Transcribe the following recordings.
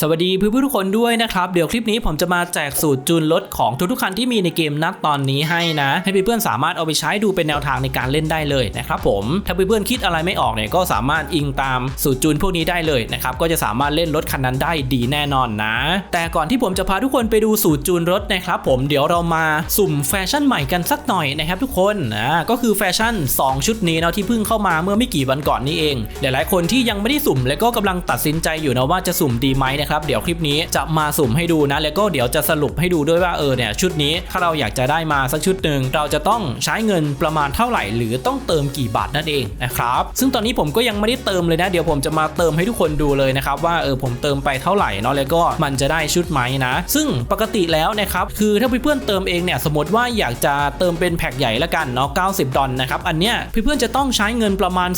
สวัสดีเพื่อนๆทุกคนด้วยนะครับ เดี๋ยวคลิปนี้ผมจะมาแจกสูตรจูนรถของทุกๆคันที่มีในเกมนัดตอนนี้ให้นะ ให้เพื่อนๆสามารถเอาไปใช้ดูเป็นแนวทางในการเล่นได้เลยนะครับผมถ้าเพื่อนๆคิดอะไรไม่ออกเนี่ยก็สามารถอิงตามสูตรจูนพวกนี้ได้เลยนะครับก็จะสามารถเล่นรถคันนั้นได้ดีแน่นอนนะ แต่ก่อนที่ผมจะพาทุกคนไปดูสูตรจูนรถนะครับผมเดี๋ยวเรามาสุ่มแฟชั่นใหม่กันสักหน่อยนะครับทุกคนนะก็คือแฟชั่น 2 ชุดนี้เนาะที่เพิ่งเข้ามาเมื่อไม่กี่วันก่อนนี้เองหลายๆคนที่ยังไม่ได้สุ่ม และก็กำลังตัดสินใจอยู่นะว่าจะสุ่มดีไหมนะครับเดี๋ยวคลิปนี้จะมาสุ่มให้ดูนะ แล้วก็เดี๋ยวจะสรุปให้ดูด้วยว่าเออเนี่ยชุดนี้ถ้าเราอยากจะได้มาสักชุดหนึ่งเราจะต้องใช้เงินประมาณเท่าไหร่ หรือต้องเติมกี่บาทนั่นเองนะครับซึ่งตอนนี้ผมก็ยังไม่ได้เติมเลยนะ เดี๋ยวผมจะมาเติมให้ทุกคนดูเลยนะครับว่าเออผมเติมไปเท่าไหร่เนาะแล้วก็มันจะได้ชุดไหมนะ ซึ่งปกติแล้วนะครับคือถ้าเพื่อนเติมเองเนี่ยสมมติว่าอยากจะเติมเป็นแพ็คใหญ่ละกันเนาะ90 ดอลนะครับอันเนี้ยเพื่อนๆจะต้องใช้เงินประมาณ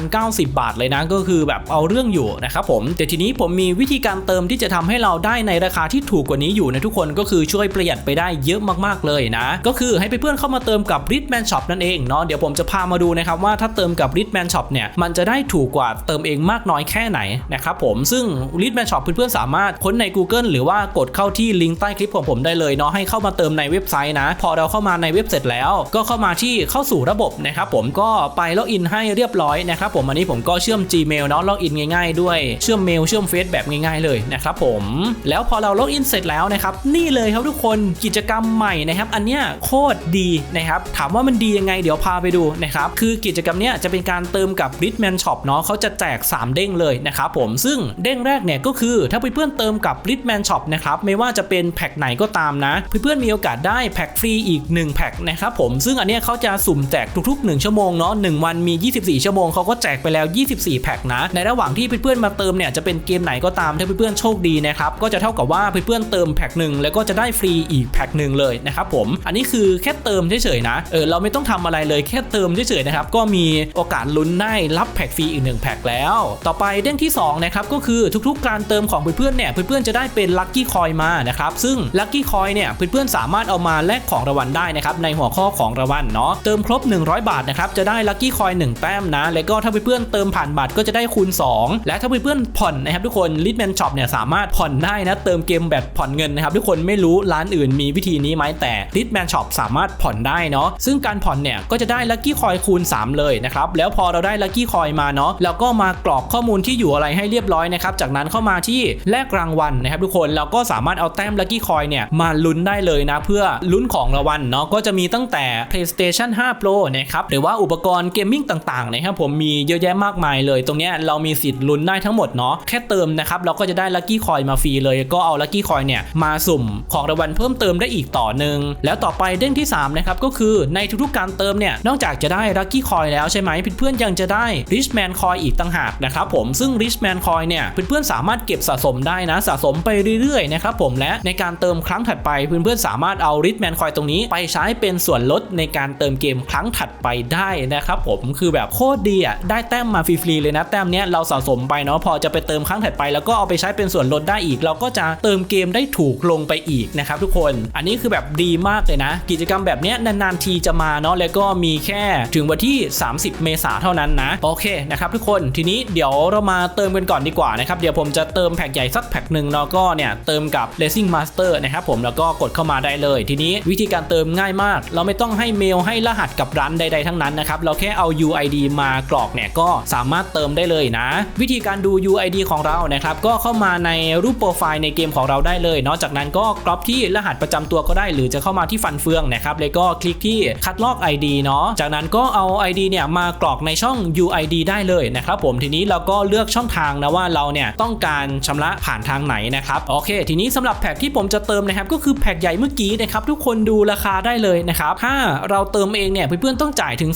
3,090 บาทเลยนะก็คือแบบเอาเรื่องอยู่นะครับผมแต่ทีนี้ผมมีวิธีการเติมที่จะทำให้เราได้ในราคาที่ถูกกว่านี้อยู่นะทุกคนก็คือช่วยประหยัดไปได้เยอะมากๆเลยนะ ก็คือให้เพื่อนๆเข้ามาเติมกับ r i t m a n Shop นั่นเองเนาะเดี๋ยวผมจะพามาดูนะครับว่าถ้าเติมกับ r i t m a n Shop เนี่ยมันจะได้ถูกกว่าเติมเองมากน้อยแค่ไหนนะครับผมซึ่ง r i t m a n Shop เพื่อนๆสามารถค้นใน Google หรือว่ากดเข้าที่ลิงก์ใต้คลิปของผมได้เลยเนาะให้เข้ามาเติมในเว็บไซต์นะ พอเราเข้ามาในเว็บเสร็จแล้ว ก็เข้ามาที่เข้าสู่ระบบนะครับผมก็ไปล็อกอินให้เรียบร้อยนะครับผมอันนี้ผมก็เชื่อม Gmail เนาะล็อกอินง่ายๆด้วยเชื่อมเมลเชื่อมเฟซแบบง่ายๆเลยนะครับผมแล้วพอเราล็อกอินเสร็จแล้วนะครับนี่เลยครับทุกคนกิจกรรมใหม่นะครับอันเนี้ยโคตรดีนะครับถามว่ามันดียังไงเดี๋ยวพาไปดูนะครับคือกิจกรรมเนี้ยจะเป็นการเติมกับ r i t m a n Shop เนาะเขาจะแจก 3 เด้งเลยนะครับผมซึ่งเด้งแรกเนี่ยก็คือถ้าเพื่อนๆเติมกับ r i t m a n Shop นะครับไม่ว่าจะเป็นแพ็คไหนก็ตามนะ เพื่อนๆมีโอกาสได้แพ็คฟรีอีก 1 แพ็คนะครับผมซึ่งอันเนี้ยเขาจะสุ่มแจกทุกๆ 1 ชั่วโมงเนาะ1วันมี 24 ชั่วโมงเขาก็แจกไปแล้ว 24 แพ็คนะในระหว่างที่เพื่อนๆมาเติมเนี่ยจะเป็นเกมไหนก็ตามถ้าเพื่อนๆโชคดีนะครับก็จะเท่ากับว่าเพื่อนๆเติมแพ็คหนึ่งแล้วก็จะได้ฟรีอีกแพ็คหนึ่งเลยนะครับผมอันนี้คือแค่เติมเฉยๆนะเออเราไม่ต้องทำอะไรเลยแค่เติมเฉยๆนะครับก็มีโอกาสลุ้นได้รับแพ็คฟรีอีกหนึ่งแพ็คแล้ว ต่อไปเด้งที่2นะครับก็คือทุกๆ การเติมของเพื่อนๆเนี่ยเพื่อนๆจะได้เป็นลัคกี้คอยมานะครับซึ่งลัคกี้คอยเนี่ยเพื่อนๆสามารถเอามาแลกของรางวัลได้นะครับในหัวข้อของรางวัลเนาะเติมครบ 100 บาทนะครับจะได้ลัคกี้คอย1แต้มนะแล้วก็ถ้าเพื่อนๆเติมผ่านบัตรก็จะได้คูณ 2 และถ้าเพื่อนๆผ่อนนะครับทุกคนลิทแมนช็อปเนี่ยสามารถผ่อนได้นะเติมเกมแบบผ่อนเงินนะครับทุกคนไม่รู้ร้านอื่นมีวิธีนี้ไหมแต่ลิทแมนช็อปสามารถผ่อนได้เนาะซึ่งการผ่อนเนี่ยก็จะได้ลัคกี้คอยคูณ 3 เลยนะครับแล้วพอเราได้ลัคกี้คอยมาเนาะเราก็มากรอกข้อมูลที่อยู่อะไรให้เรียบร้อยนะครับจากนั้นเข้ามาที่แลกรางวัลนะครับทุกคนเราก็สามารถเอาแต้มลัคกี้คอยเนี่ยมาลุ้นได้เลยนะเพื่อลุ้นของรางวัลเนาะก็จะมีตั้งแต่ PlayStation 5 Pro นะครับหรือว่าอุปกรณ์เกมมิ่งต่างๆนะครับผมมีเยอะแยะมากมายเลย ตรงเนี้ยเรามีสิทธิ์ลุ้นได้ทั้งหมดเนาะแค่เติมนะครับเราก็จะได้ลัคกี้คอยมาฟรีเลยก็เอาลัคกี้คอยเนี่ยมาสุ่มของรางวัลเพิ่มเติมได้อีกต่อหนึ่งแล้วต่อไปเด้งที่3นะครับก็คือในทุกๆการเติมเนี่ยนอกจากจะได้ลัคกี้คอยแล้วใช่ไหมเพื่อนๆยังจะได้ Rich Man Coin อีกต่างหากนะครับผมซึ่ง Rich Man Coin เนี่ยเพื่อนๆสามารถเก็บสะสมได้นะสะสมไปเรื่อยๆนะครับผมและในการเติมครั้งถัดไปเพื่อนๆสามารถเอา Rich Man Coin ตรงนี้ไปใช้เป็นส่วนลดในการเติมเกมครั้งถัดไปได้นะครับผมคือแบบโคตรดีอะได้แต้มมาฟรีๆเลยนะแต้มเนี้ยเราสะสมไปเนาะพอจะไปเติมครั้งถัดไปแล้วก็เอาไปใช้เป็นส่วนลดได้อีก เราก็จะเติมเกมได้ถูกลงไปอีกนะครับทุกคน อันนี้คือแบบดีมากเลยนะ กิจกรรมแบบเนี้ยนานๆทีจะมาเนาะแล้วก็มีแค่ถึงวันที่ 30 เมษาเท่านั้นนะโอเคนะครับทุกคนทีนี้เดี๋ยวเรามาเติมกันก่อนดีกว่านะครับเดี๋ยวผมจะเติมแพ็กใหญ่สักแพ็กหนึ่งแล้วก็เนี่ยเติมกับ Racing Master นะครับผมแล้วก็กดเข้ามาได้เลย ทีนี้วิธีการเติมง่ายมาก เราไม่ต้องให้เมลให้รหัสกับร้านใด ๆ ทั้งนั้นนะครับเราแค่เอา UID มากรอกเนี่ยก็สามารถเติมได้เลยนะ วิธีการดู UID ของเรานะครับก็เข้ามาในรูปโปรไฟล์ในเกมของเราได้เลยเนาะจากนั้นก็กรอบที่รหัสประจำตัวก็ได้ หรือจะเข้ามาที่ฟันเฟืองนะครับแล้วก็คลิกที่คัดลอก ID เนาะจากนั้นก็เอา ID เนี่ยมากรอกในช่อง UID ได้เลยนะครับผมทีนี้เราก็เลือกช่องทางนะว่าเราเนี่ยต้องการชำระผ่านทางไหนนะครับโอเค ทีนี้สำหรับแพ็กที่ผมจะเติมนะครับก็คือแพ็กใหญ่เมื่อกี้นะครับทุกคนดูราคาได้เลยนะครับถ้าเราเติมเองเนี่ยเพื่อนๆต้องจ่ายถึง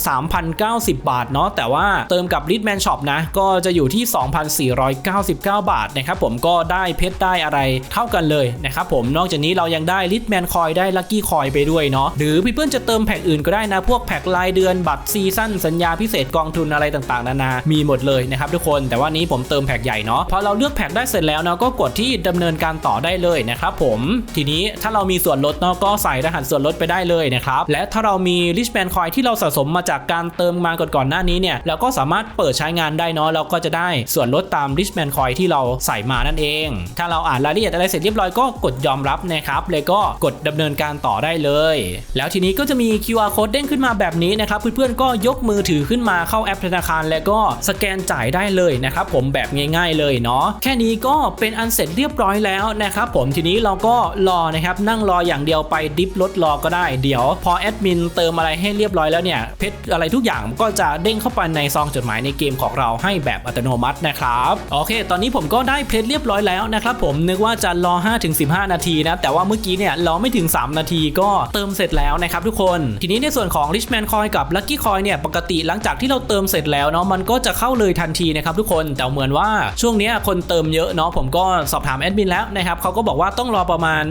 3,090 บาทเนาะแต่ว่าเติมกับ r i t m a n Shop นะ ก็จะอยู่ที่ 2,499 บาทนะครับผมก็ได้เพชรได้อะไรเท่ากันเลยนะครับผมนอกจากนี้เรายังได้ r i t m a n Coin ได้ Lucky Coin ไปด้วยเนาะหรือเพื่อนจะเติมแพ็กอื่นก็ได้นะ พวกแพ็กรายเดือนบัตรซีซั่นสัญญาพิเศษกองทุนอะไรต่างๆ นานา มีหมดเลยนะครับทุกคนแต่ว่านี้ผมเติมแพ็กใหญ่เนาะพอเราเลือกแพ็กได้เสร็จแล้วเนาะก็กดที่ดำเนินการต่อได้เลยนะครับผมทีนี้ถ้าเรามีส่วนลดเนาะก็ใส่รหัสส่วนลดไปได้เลยนะครับและถ้าเรามี Rich Man Coin ที่เราสะสมมาจากการเติมมาก่อนๆหน้านี้เนี่ยเราก็สามารถเปิดใช้งานได้เนาะเราก็จะได้ส่วนลดตาม Rich Man Coin ที่เราใส่มานั่นเอง ถ้าเราอ่านรายละเอียดอะไรเสร็จเรียบร้อยก็กดยอมรับนะครับแล้วก็กดดำเนินการต่อได้เลย แล้วทีนี้ก็จะมี QR code เด้งขึ้นมาแบบนี้นะครับเพื่อนๆก็ยกมือถือขึ้นมาเข้าแอปธนาคาร แล้วก็สแกนจ่ายได้เลยนะครับผมแบบง่ายๆเลยเนาะแค่นี้ก็เป็นอันเสร็จเรียบร้อยแล้วนะครับผมทีนี้เราก็รอนะครับนั่งรออย่างเดียวไปดิฟรถรอก็ได้เดี๋ยว พอแอดมินเติมอะไรให้เรียบร้อยแล้วเนี่ยเพชรอะไรทุกอย่างก็จะเด้งเข้าไปในซองจดหมายในเกมของเราให้แบบอัตโนมัตินะครับโอเค ตอนนี้ผมก็ได้เพชรเรียบร้อยแล้วนะครับผมนึกว่าจะรอ 5-15 นาทีนะแต่ว่าเมื่อกี้เนี่ยรอไม่ถึง 3 นาทีก็เติมเสร็จแล้วนะครับทุกคน ทีนี้ในส่วนของ Richman Coin กับ Lucky Coin เนี่ยปกติหลังจากที่เราเติมเสร็จแล้วเนาะมันก็จะเข้าเลยทันทีนะครับทุกคนแต่เหมือนว่าช่วงนี้คนเติมเยอะเนาะผมก็สอบถามแอดมินแล้วนะครับเขาก็บอกว่าต้องรอประมาณ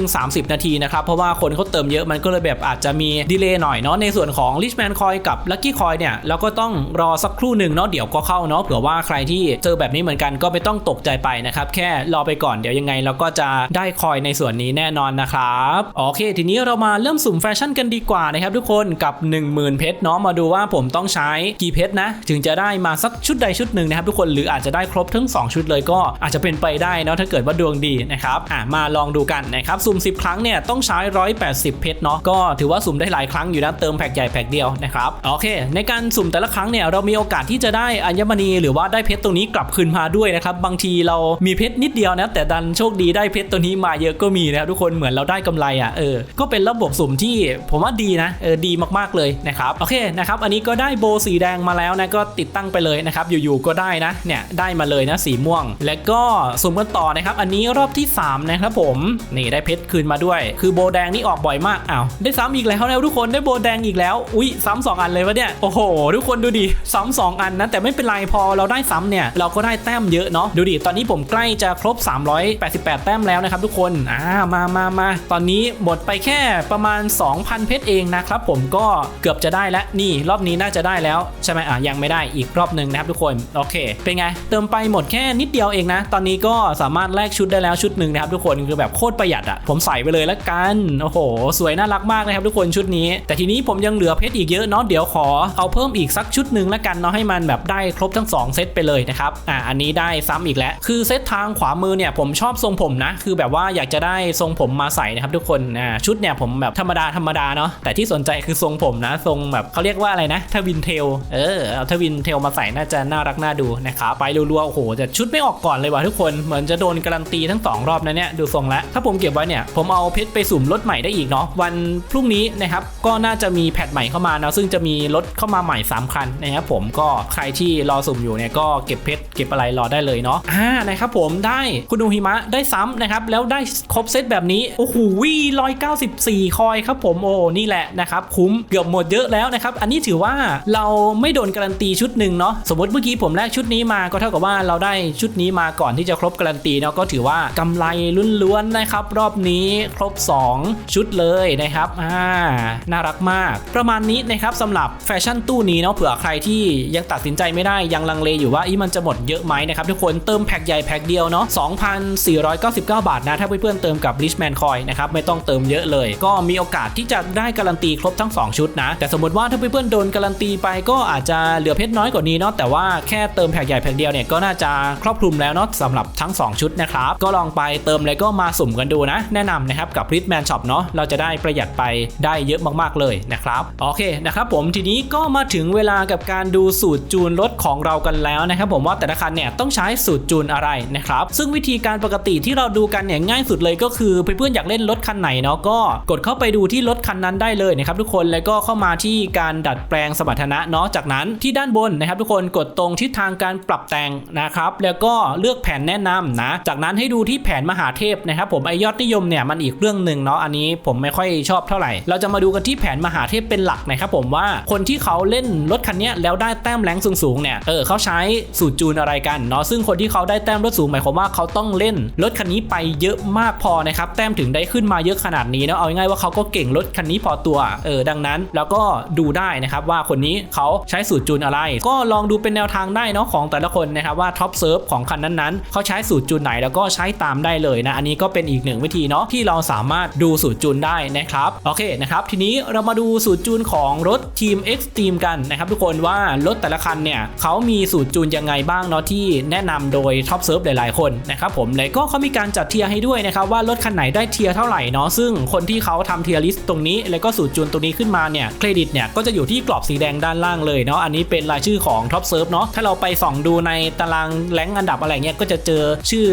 15-30 นาทีนะครับเพราะว่าคนเขาเติมเยอะมันก็เลยแบบอาจจะมีดีเลย์หน่อยเนาะในส่วนของ Richman Coin กับ Lucky Coin เนี่ยเราก็ต้องรอสักครู่หนึ่งเนาะเดี๋ยวก็เข้าเนาะเผื่อว่าใครที่เจอแบบนี้เหมือนกันก็ไม่ต้องตกใจไปนะครับแค่รอไปก่อนเดี๋ยวยังไงเราก็จะได้คอยในส่วนนี้แน่นอนนะครับโอเค ทีนี้เรามาเริ่มสุ่มแฟชั่นกันดีกว่านะครับทุกคนกับ 10,000 เพชรเนาะมาดูว่าผมต้องใช้กี่เพชรนะ ถึงจะได้มาสักชุดใดชุดหนึ่งนะครับทุกคนหรืออาจจะได้ครบทั้ง 2 ชุดเลยก็อาจจะเป็นไปได้เนาะถ้าเกิดว่าดวงดีนะครับอะมาลองดูกันนะครับสุ่ม 10 ครั้งเนี่ยต้องใช้ 180 เพชรเนาะก็ถือว่าสุ่มได้หลายครั้งอยู่นะเติมแพ็กใหญ่แพ็กเดียวนะครับโอเค ในการสุ่มแต่ละครั้งเนี่ยเรามีโอกาสที่จะได้อัญมณีหรือว่าได้เพชรตรงนี้กลับคืนมาด้วยนะครับบางทีเรามีเพชรนิดเดียวนะ แต่ดันโชคดีได้เพชรตัวนี้มาเยอะก็มีนะครับทุกคนเหมือนเราได้กำไรอะเออก็เป็นระบบสุ่มที่ผมว่าดีนะเออดีมากๆเลยนะครับโอเคนะครับอันนี้ก็ได้โบสีแดงมาแล้วนะก็ติดตั้งไปเลยนะครับอยู่ๆก็ได้นะเนี่ยได้มาเลยนะสีม่วง และก็สุ่มกันต่อนะครับอันนี้รอบที่ 3 นะครับผมนี่ได้เพชรคืนมาด้วย คือโบแดงนี่ออกบ่อยมากอ้าวได้ซ้ำอีกแล้วนะทุกคนได้โบแดงอีกแล้วอุ้ยซ้ำสองอันเลยวะเนี่ยโอ้โห ทุกคนดูดิซ้ำสองอันนะแต่ไม่เป็นไรพอเราได้ซ้ำเนี่ยเราก็ได้แต้มเยอะเนาะดูดิตอนนี้ผมใกล้จะครบ 388 แต้มแล้วนะครับทุกคนอ่ามามามาตอนนี้หมดไปแค่ประมาณ 2,000 เพชรเองนะครับผมก็เกือบจะได้แล้วนี่รอบนี้น่าจะได้แล้วใช่ไหมอะยังไม่ได้อีกรอบหนึ่งนะครับทุกคนโอเคเป็นไง เติมไปหมดแค่นิดเดียวเองนะ ตอนนี้ก็สามารถแลกชุดได้แล้วชุดหนึ่งนะครับทุกคนคือแบบโคตรประหยัดอะผมใส่ไปเลยละกันโอ้โห สวยน่ารักมากนะครับทุกคนชุดนี้ แต่ทีนี้ผมยังเหลือเพชรอีกเยอะเนาะเดี๋ยวขอเอาเพิ่มอีกสักชุดหนึ่งละกันเนาะให้มันแบบได้ครบทั้งสองเซตไปเลยนะครับอะอันนี้ได้ซ้ำอีกแล้วคือเซตทางขวามือเนี่ยผมชอบทรงผมนะ คือแบบว่าอยากจะได้ทรงผมมาใส่นะครับทุกคนอ่าชุดเนี่ยผมแบบธรรมดาธรรมดาเนาะแต่ที่สนใจคือทรงผมนะ ทรงแบบเขาเรียกว่าอะไรนะทวินเทลเออเอาทวินเทลมาใส่น่าจะน่ารักน่าดูนะครับไปรัวๆโอ้โหแต่ชุดไม่ออกก่อนเลยว่ะทุกคนเหมือนจะโดนการันตีทั้งสองรอบนะเนี่ยดูทรงแล้วถ้าผมเก็บไว้เนี่ยผมเอาเพชรไปสุ่มรถใหม่ได้อีกเนาะวันพรุ่งนี้นะครับก็น่าจะมีแพทใหม่เข้ามาเนาะซึ่งจะมีรถเข้ามาใหม่3คันนะครับผมก็ใครที่รอสุ่มอยู่เนี่ยก็เก็บเพชรเก็บอะไรรอได้เลยเนาะอ่านะครับผมได้คุณดูหิมะได้ซ้ำนะครับแล้วได้ครบเซตแบบนี้โอ้โหร้อยเก้าสิบสี่คอยครับผมโอ้นี่แหละนะครับคุ้มเกือบหมดเยอะแล้วนะครับอันนี้ถือว่าเราไม่โดนการันตีชุดหนึ่งเนาะสมมติเมื่อกี้ผมแลกชุดนี้มาก็เท่ากับว่าเราได้ชุดนี้มาก่อนที่จะครบการันตีเนาะก็ถือว่ากำไรล้วนๆนะครับรอบนี้ครบ 2 ชุดเลยนะครับอ่าน่ารักมาก ประมาณนี้นะครับสำหรับแฟชั่นตู้นี้เนาะเผื่อใครที่ยังตัดสินใจไม่ได้ยังลังเลอยู่ว่าอีมันจะหมดเยอะไหมนะครับทุกคนเติมแพ็คใหญ่แพ็คเดียวเนาะ 2,499 บาทนะ ถ้าเพื่อนๆเติมกับ Richman Coin นะครับ ไม่ต้องเติมเยอะเลย ก็มีโอกาสที่จะได้การันตีครบทั้ง 2 ชุดนะ แต่สมมติว่าถ้าเพื่อนๆโดนการันตีไปก็อาจจะเหลือเพชรน้อยกว่านี้เนาะ แต่ว่าแค่เติมแพ็คใหญ่แพ็คเดียวเนี่ยก็น่าจะครอบคลุมแล้วเนาะสำหรับทั้ง 2 ชุดนะครับ ก็ลองไปเติมแล้วก็มาสุ่มกันดูนะ แนะนำนะครับกับ Richman Shop เนาะ เราจะได้ประหยัดไปได้เยอะมากๆเลยนะครับ โอเคนะครับผมทีนี้ก็มาถึงเวลากับการดูสูตรจูนรถของเรากันแล้วนะครับผมว่าแต่ละคันเนี่ยต้องใช้สูตรจูนอะไรนะครับ ซึ่งวิธีการปกติที่เราดูกันเนี่ยง่ายสุดเลยก็คือเพื่อนๆอยากเล่นรถคันไหนเนาะก็กดเข้าไปดูที่รถคันนั้นได้เลยนะครับทุกคนแล้วก็เข้ามาที่การดัดแปลงสมรรถนะเนาะจากนั้นที่ด้านบนนะครับ ทุกคนกดตรงทิศทางการปรับแต่งนะครับ แล้วก็เลือกแผนแนะนำนะ จากนั้นให้ดูที่แผนมหาเทพนะครับ ผมไอยอดนิยมเนี่ยมันอีกเรื่องหนึ่งเนาะอันนี้ผมไม่ค่อยชอบเท่าไหร่ เราจะมาดูกันที่แผนมหาเทพเป็นหลักนะครับผมว่าคนที่เขาเล่นรถคันนี้แล้วได้แต้มแรงสูงๆเนี่ยเออเขาใช้สูตรจูนอะไรกันเนาะซึ่งคนที่เขาได้แต้มรถสูงหมายความว่าเขาต้องเล่นรถคันนี้ไปเยอะมากพอนะครับแต้มถึงได้ขึ้นมาเยอะขนาดนี้เนาะเอาง่ายๆว่าเขาก็เก่งรถคันนี้พอตัวเออดังนั้นแล้วก็ดูได้นะครับว่าคนนี้เขาใช้สูตรจูนอะไร ก็ลองดูเป็นแนวทางได้เนาะของแต่ละคนนะครับว่าท็อปเซิร์ฟของคันนั้นๆเขาใช้สูตรจูนไหนแล้วก็ใช้ตามได้เลยนะอันนี้ก็เป็นอีกหนึ่งวิธีเนาะที่เราสามารถดูสูตรจูนได้นะครับโอเคนะครับทีนี้เรามาดูสูตรจูนของรถทีม X Team กันนะครับทุกคนว่ารถแต่ละคันเนี่ยเขามีสูตรจูนยังไงบ้างเนาะที่แนะนำโดยท็อปเซิร์ฟซิร์ฟหลายๆคนนะครับผมแล้วก็เขามีการจัดเทียร์ให้ด้วยนะครับว่ารถคันไหนได้เทียร์เท่าไหร่เนาะซึ่งคนที่เขาทำเทียร์ลิสต์ตรงนี้ แล้วก็สูตรจูนตรงนี้ขึ้นมาเนี่ยเครดิตเนี่ยก็จะอยู่ที่กรอบสีแดงด้านล่างเลยเนาะอันนี้เป็นรายชื่อของท็อปเซิร์ฟเนาะถ้าเราไปส่องดูในตารางแรงอันดับอะไรเงี้ยก็จะเจอชื่อ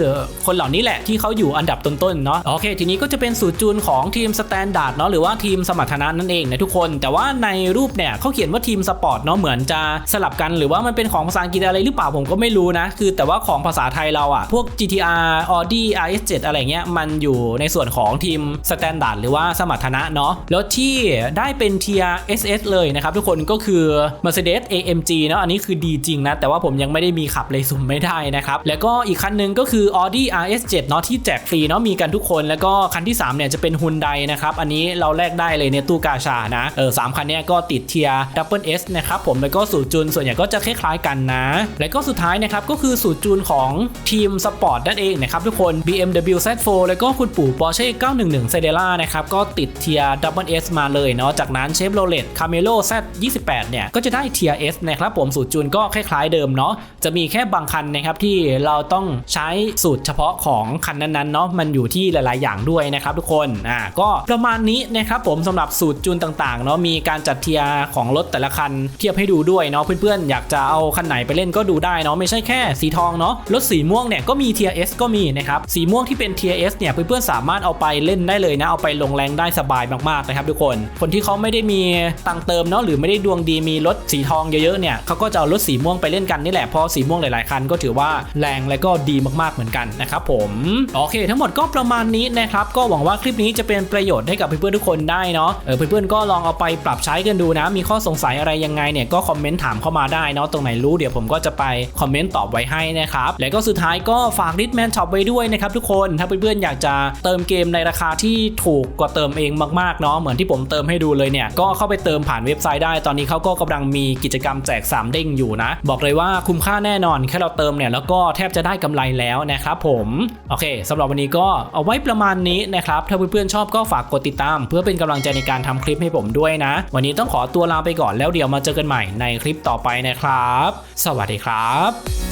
คนเหล่านี้แหละที่เขาอยู่อันดับต้นๆเนาะโอเค ทีนี้ก็จะเป็นสูตรจูนของทีมสแตนดาร์ดเนาะหรือว่าทีมสมรรถนะนั่นเองนะทุกคน แต่ว่าในรูปเนี่ยเขาเขียนว่าทีมสปอร์ตเนาะเหมือนจะสลับกันหรือว่ามันเป็นของภาษาอังกฤษอะไรหรือเปล่าผมก็ไม่รู้นะคือแต่ว่าของภาษาไทยเราอะพวก GTR Audi RS7 อะไรเงี้ยมันอยู่ในส่วนของทีมสแตนดาร์ดหรือว่าสมรรถนะเนาะแล้วที่ได้เป็นเทีย SS เลยนะครับทุกคนก็คือ Mercedes AMG เนาะอันนี้คือดีจริงนะ แต่ว่าผมยังไม่ได้มีขับเลยสุ่มไม่ได้นะครับ แล้วก็อีกคันหนึงก็คือ Audi RS7 เนาะที่แจกฟรีเนาะมีกันทุกคน แล้วก็คันที่ 3 เนี่ยจะเป็น Hyundai นะครับอันนี้เราแลกได้เลยในตู้กาชานะเออสามคันเนี้ยก็ติดเทีย Double S นะครับผมแล้วก็สูตรจูนส่วนใหญ่ก็จะคล้ายๆกันนะ แล้วก็สุดท้ายนะครับก็คือสูตรจูนของทีมสปอร์ตนั่นเองนะครับทุกคน BMW Z4 แล้วก็คุณปู่ Porsche 911 c e d e l a นะครับก็ติดเทีย Double S มาเลยเนาะจากนั้น Chevrolet Camaro Z28 เนี่ยก็จะได้เทียร์ S นะครับผมสูตรจูนก็คล้ายๆเดิมเนาะจะมีแค่บางคันนะครับที่เราต้องใช้สูตรเฉพาะของคันนั้นๆเนาะมันอยู่ที่หลายๆ อย่างด้วยนะครับทุกคนอ่าก็ประมาณนี้นะครับผมสำหรับสูตรจูนต่างๆเนาะมีการจัดเทียร์ของรถแต่ละคันเทียบให้ดูด้วยเนาะเพื่อนๆอยากจะเอาคันไหนไปเล่นก็ดูได้เนาะไม่ใช่แค่สีทองเนาะรถสีม่วงเนี่ยก็มีเทีย S ก็มีนะครับสีม่วงที่เป็นเทีย S เนี่ยเพื่อนๆสามารถเอาไปเล่นได้เลยนะเอาไปลงแรงได้สบายมากๆนะครับทุกคน คนที่เขาไม่ได้มีตังเติมเนาะหรือไม่ได้ดวงดีมีรถสีทองเยอะๆเนี่ยเขาก็จะเอารถสีม่วงไปเล่นกันนี่แหละเพราะสีม่วงหลายๆคันก็ถือว่าแรงและก็ดีมากๆเหมือนกันนะครับผมโอเค ทั้งหมดก็ประมาณนี้นะครับก็หวังว่าคลิปนี้จะเป็นประโยชน์ให้กับเพื่อนๆทุกคนได้เนาะเออเพื่อนๆก็ลองเอาไปปรับใช้กันดูนะ มีข้อสงสัยอะไรยังไงเนี่ยก็คอมเมนต์ถามเข้ามาได้เนาะตรงไหนรู้เดี๋ยวผมก็จะไปคอมเมนต์ตอบไว้ให้นะครับแล้วก็สุสุดท้ายก็ฝากดิสแมนช็อปไว้ด้วยนะครับทุกคนถ้าเพื่อนๆอยากจะเติมเกมในราคาที่ถูกกว่าเติมเองมากๆเนาะเหมือนที่ผมเติมให้ดูเลยเนี่ยก็เข้าไปเติมผ่านเว็บไซต์ได้ตอนนี้เขาก็กำลังมีกิจกรรมแจก 3 เด้งอยู่นะ บอกเลยว่าคุ้มค่าแน่นอนแค่เราเติมเนี่ยแล้วก็แทบจะได้กำไรแล้วนะครับผมโอเคสำหรับวันนี้ก็เอาไว้ประมาณนี้นะครับถ้าเพื่อนๆชอบก็ฝากกดติดตาม เพื่อเป็นกำลังใจในการทำคลิปให้ผมด้วยนะ วันนี้ต้องขอตัวลาไปก่อนแล้วเดี๋ยวมาเจอกันใหม่ในคลิปต่อไปนะครับ สวัสดีครับ